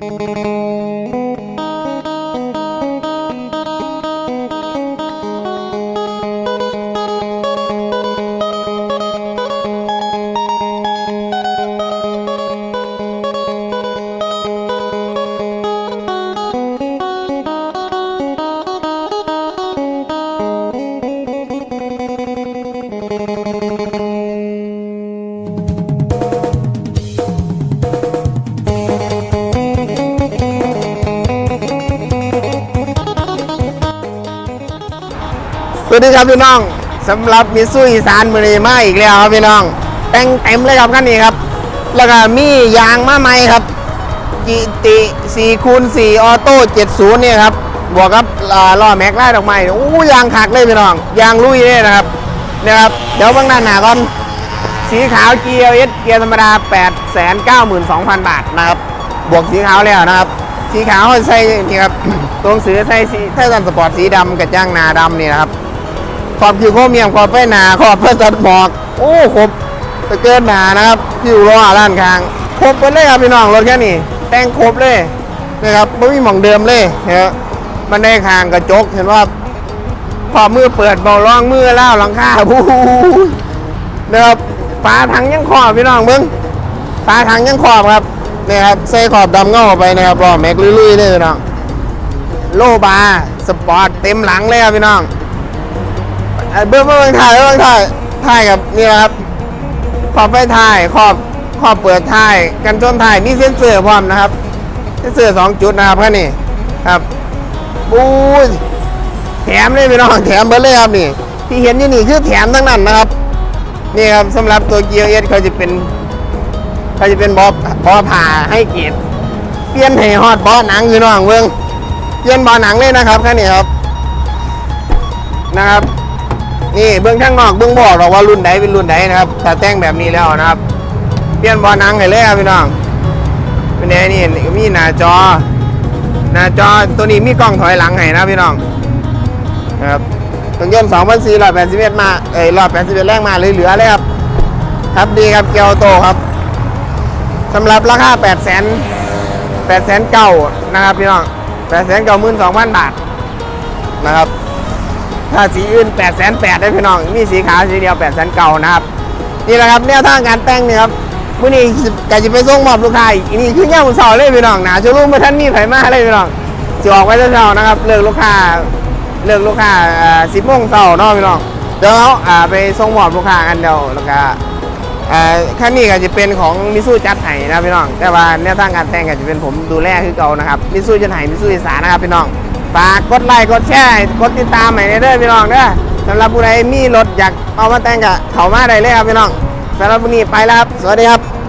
Música สวัสดีครับพี่น้องสำหรับมิซุอีสานมือนีมาอีกแล้วครับพี่น้องแต่งเต็มเลยครับคันนี้ครับ แล้วก็มียางมาใหม่ครับจิติ4คูณ4ออโต้70เนี่ยครับบวกกับล้อแม็กไล่ดอกไม้โอ้ยางขักเลยพี่น้องยางลุยเลยนะครับเนี่ยครับเดี๋ยวเบางหน้าหนาก่อนสีขาว GLS เกียร์ธรรมดา 892,000 บาทนะครับบวกสีขาวแล้วนะครับ สีขาวใส่นี่ครับตัวหนังสือใส่สีไททันสปอร์ตสีดำกับจ้างนาดำนี่นะครับ ขอบคิวโคเมียมขอบไฟหนาขอบเพื่อตัดหมอก โอ้ครบตะเกินหนานะครับคิวล้อด้านข้าง ครบไปเลยครับพี่น้องรถแค่นี้ แต่งครบเลยนะครับไม่มีหม่องเดิมเลยนะครับมันได้คางกระจกเห็นว่าพอมือเปิดเบาล่องมือเล่าหลังคาบูนะครับฝาถังยังขอบพี่น้องมึงฝาถังยังขอบครับนี่ครับใส่ขอบดำเงาไปนะครับรอแม็กลุยๆเลยพี่น้องโลบาสปอร์ตเต็มหลังเลยครับพี่น้อง ไอ้เบื้องเบื้องถ่ายเบื้องถ่ายถ่ายกับนี่นะครับขอบไฟถ่ายขอบขอบเปิดถ่ายกันชนถ่ายมีเซ็นเซอพร้อมนะครับเซ็นเซอสองจุดนะครับแค่นี้ครับบูยแถมเลยพี่น้องแถมเบิร์เลยครับนี่ ที่เห็นอยู่นี่คือแถมทั้งนั้นนะครับ นี่ครับสำหรับตัวเกียร์เอสเขาจะเป็นเขาจะเป็นบอบบอผ่าให้เกียรเปลี่ยนให้ฮอดบอหนังพี่น้องเบื้องเปลี่ยนบอหนังเลยนะครับแค่นี้ครับนะครับ นี่เบื้องข้างนอกเบื้องบอกหรอกว่ารุ่นใดเป็นรุ่นใดนนะครับแต่แต่งแบบนี้แล้วนะครับ เปลี่ยนบอนังให้เลยครับพี่น้องเป็นไงนี่มีหน้าจอ หน้าจอตัวนี้มีกล้องถอยหลังให้นะพี่น้องนะครับเครื่องยนต์2,481มาเอ้ย181แรงมาเหลือๆเลยครับ ครับดีครับเกียวโตครับสำหรับราคา8 0 0 0 0 8 0 0 0 9นะครับพี่น้อง8 9 2 0 0 0 บาทนะครับ ถ้าสีอื่น8 8 0 0 0ได้พี่น้อง มีสีขาวสีเดียว8 0 0 0 0นะครับ นี่แหละครับแนวทางการแต่งนี่ครับมื่อนี้กจะไปส่งมอบลูกค้าอีกนี่คือย่างมือเสาเลยพี่น้องนะชูรูมมาท่านมีไผมาเลยพี่น้องจะออกไว้เช้านะครับ เลิกลูกค้า เลิกลูกค้าสิบโมงเช้าเนาะพี่น้อง เดี๋ยวเราไปส่งมอบลูกค้ากันเดียวแล้วก็อ่าขั้นนี้ก็จะเป็นของมิซูจัดไห้นะพี่น้อง แต่ว่าแนวทางการแต่งก็จะเป็นผมดูแลคือเก่านะครับมิซูจัดไห้มิซูอีสานนะครับพี่น้อง ฝากกดไลค์กดแชร์กดติดตามใหม่เด้อพี่น้องเด้อสำหรับผู้ใดมีรถอยากเอามาแต่งกับเขามาได้เลยครับพี่น้องสำหรับวันนี้ไปแล้วครับ สวัสดีครับ